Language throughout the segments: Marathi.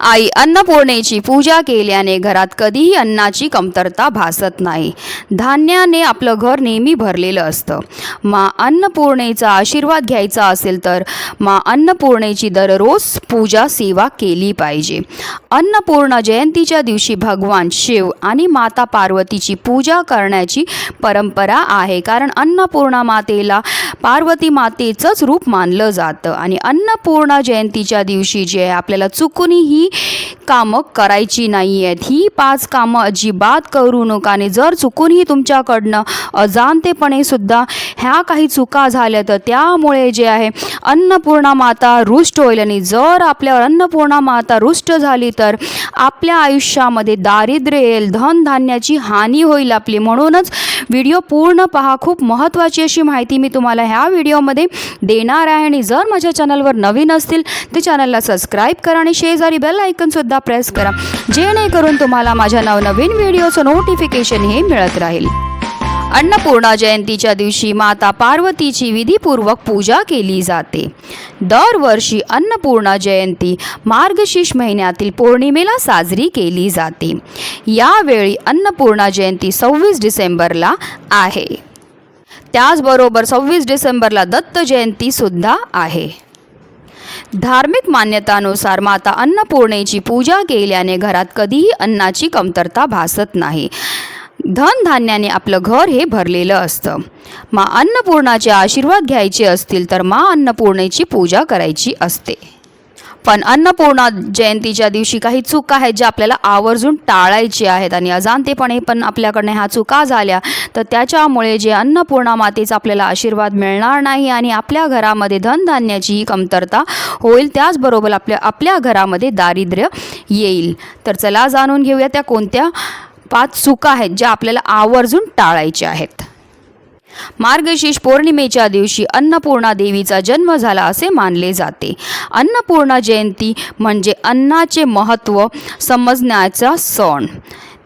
आई अन्नपूर्णेची पूजा केल्याने घरात कधीही अन्नाची कमतरता भासत नाही. धान्याने आपलं घर नेहमी भरलेलं असतं. मा अन्नपूर्णेचा आशीर्वाद घ्यायचा असेल तर मा अन्नपूर्णेची दररोज पूजा सेवा केली पाहिजे. अन्नपूर्ण जयंतीच्या दिवशी भगवान शिव आणि माता पार्वतीची पूजा करण्याची परंपरा आहे. कारण अन्नपूर्णा मातेला पार्वती मातेचंच रूप मानलं जातं. आणि अन्नपूर्णा जयंतीच्या दिवशी जे आपल्याला चुकून ही कामं करायची नाही आहेत ही पाच कामं अजिबात करू नका आणि जर चुकूनही तुमच्याकडनं अजाणतेपणे सुद्धा ह्या काही चुका झाल्या तर त्यामुळे जे आहे अन्नपूर्णा माता रुष्ट होईल. आणि जर आपल्यावर अन्नपूर्णा माता रुष्ट झाली तर आपल्या आयुष्यामध्ये दारिद्र्य येईल धनधान्याची हानी होईल आपली. म्हणूनच व्हिडिओ पूर्ण पहा. खूप महत्त्वाची अशी माहिती मी तुम्हाला ह्या व्हिडिओमध्ये देणार आहे. आणि जर माझ्या चॅनलवर नवीन असतील तर चॅनलला सबस्क्राईब करा आणि शेजारी बेल आयकनसुद्धा प्रेस करा. जेणेकरून तुम्हाला माझ्या नवनवीन व्हिडिओचं नोटिफिकेशन हे मिळत राहील. अन्नपूर्णा जयंतीच्या दिवशी माता पार्वतीची विधीपूर्वक पूजा केली जाते. दरवर्षी अन्नपूर्णा जयंती मार्गशीर्ष महिन्यातील पौर्णिमेला साजरी केली जाते. यावेळी अन्नपूर्णा जयंती सव्वीस डिसेंबरला आहे. त्याचबरोबर सव्वीस डिसेंबरला दत्त जयंतीसुद्धा आहे. धार्मिक मान्यतानुसार माता अन्नपूर्णेची पूजा केल्याने घरात कधीही अन्नाची कमतरता भासत नाही. धनधान्याने आपलं घर हे भरलेलं असतं. मा अन्नपूर्णाचे आशीर्वाद घ्यायचे असतील तर मा अन्नपूर्णेची पूजा करायची असते. पण अन्नपूर्णा जयंतीच्या दिवशी काही चुका आहेत ज्या आपल्याला आवर्जून टाळायची आहेत. आणि अजाणतेपणे पण आपल्याकडनं ह्या चुका झाल्या. तर त्याच्यामुळे जे अन्नपूर्णा मातेचा आपल्याला आशीर्वाद मिळणार नाही आणि आपल्या घरामध्ये धनधान्याचीही कमतरता होईल त्याचबरोबर आपल्या आपल्या घरामध्ये दारिद्र्य येईल. तर चला जाणून घेऊया त्या कोणत्या पाच चुका आहेत ज्या आपल्याला आवर्जून टाळायच्या आहेत. मार्गशीर्ष पौर्णिमेच्या दिवशी अन्नपूर्णा देवीचा जन्म झाला असे मानले जाते. अन्नपूर्णा जयंती म्हणजे अन्नाचे महत्त्व समजण्याचा सण.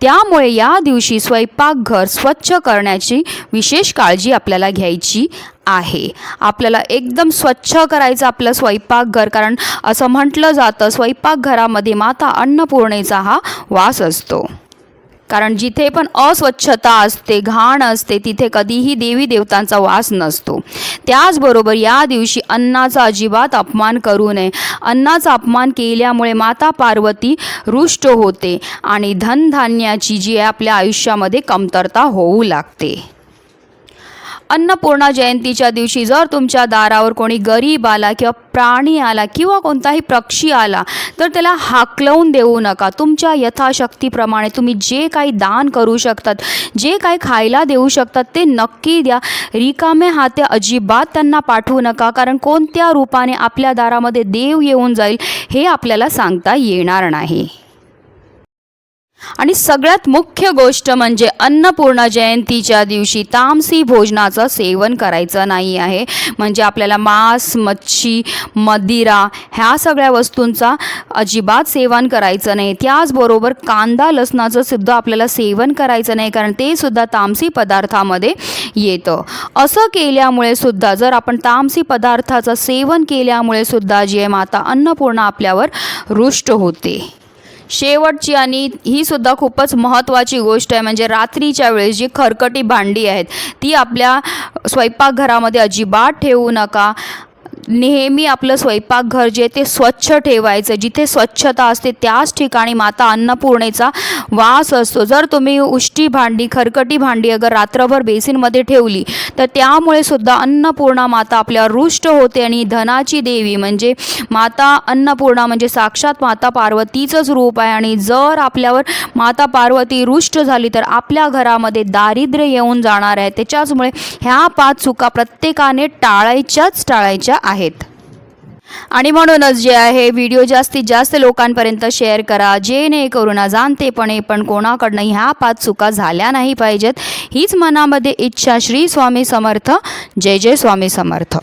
त्यामुळे या दिवशी स्वयंपाकघर स्वच्छ करण्याची विशेष काळजी आपल्याला घ्यायची आहे. आपल्याला एकदम स्वच्छ करायचं आपलं स्वयंपाकघर कारण असं म्हटलं जातं स्वयंपाकघरामध्ये माता अन्नपूर्णेचा हा वास असतो. कारण जिथे पण अस्वच्छता असते घाण असते तिथे कधीही देवी देवतांचा वास नसतो. त्याचबरोबर या दिवशी अन्नाचा अजिबात अपमान करू नये. अन्नाचा अपमान केल्यामुळे माता पार्वती रुष्ट होते आणि धनधान्याची जी आहे आपल्या आयुष्यामध्ये कमतरता होऊ लागते. अन्नपूर्णा जयंतीच्या दिवशी जर तुमच्या दारावर कोणी गरीब आला किंवा प्राणी आला किंवा कोणताही पक्षी आला तर त्याला हाकलवून देऊ नका. तुमच्या यथाशक्तीप्रमाणे तुम्ही जे काही दान करू शकतात जे काही खायला देऊ शकतात ते नक्की द्या. रिकामे हाते अजिबात त्यांना पाठवू नका कारण कोणत्या रूपाने आपल्या दारामध्ये देव येऊन जाईल हे आपल्याला सांगता येणार नाही. आणि सगळ्यात मुख्य गोष्ट म्हणजे अन्नपूर्णा जयंतीच्या दिवशी तामसी भोजनाचं सेवन करायचं नाही आहे. म्हणजे आपल्याला मांस मच्छी मदिरा ह्या सगळ्या वस्तूंचा अजिबात सेवन करायचं नाही. त्याचबरोबर कांदा लसणाचं सुद्धा आपल्याला सेवन करायचं नाही कारण ते सुद्धा तामसी पदार्थामध्ये येतं. असं केल्यामुळे सुद्धा जर आपण तामसी पदार्थाचं सेवन केल्यामुळे सुद्धा जी आहे माता अन्नपूर्णा आपल्यावर रुष्ट होते. शेवटची आणि ही सुद्धा खूपच महत्त्वाची गोष्ट आहे. म्हणजे रात्रीच्या वेळेस जी खरकटी भांडी आहेत ती आपल्या स्वयंपाकघरामध्ये अजिबात ठेवू नका. नेहमी आपलं स्वयंपाकघर जे ते स्वच्छ ठेवायचं. जिथे स्वच्छता असते त्याच ठिकाणी माता अन्नपूर्णेचा वास असतो. जर तुम्ही उष्टी भांडी खरकटी भांडी अगर रात्रभर बेसिनमध्ये ठेवली तर त्यामुळे सुद्धा अन्नपूर्णा माता आपल्यावर रुष्ट होते आणि धनाची देवी म्हणजे माता अन्नपूर्णा म्हणजे साक्षात माता पार्वतीचंच रूप आहे. आणि जर आपल्यावर माता पार्वती रुष्ट झाली तर आपल्या घरामध्ये दारिद्र्य येऊन जाणार आहे. त्याच्याचमुळे ह्या पाच चुका प्रत्येकाने टाळायच्याच टाळायच्या आहेत. आहेत. आणि म्हणूनच जे आहे व्हिडिओ जास्तीत जास्त लोकांपर्यंत शेअर करा. जेणेकरून जाणतेपणे पण कोणाकडनं ह्या पाच चुका झाल्या नाही पाहिजेत. हीच मनामध्ये इच्छा श्री स्वामी समर्थ. जय जय स्वामी समर्थ.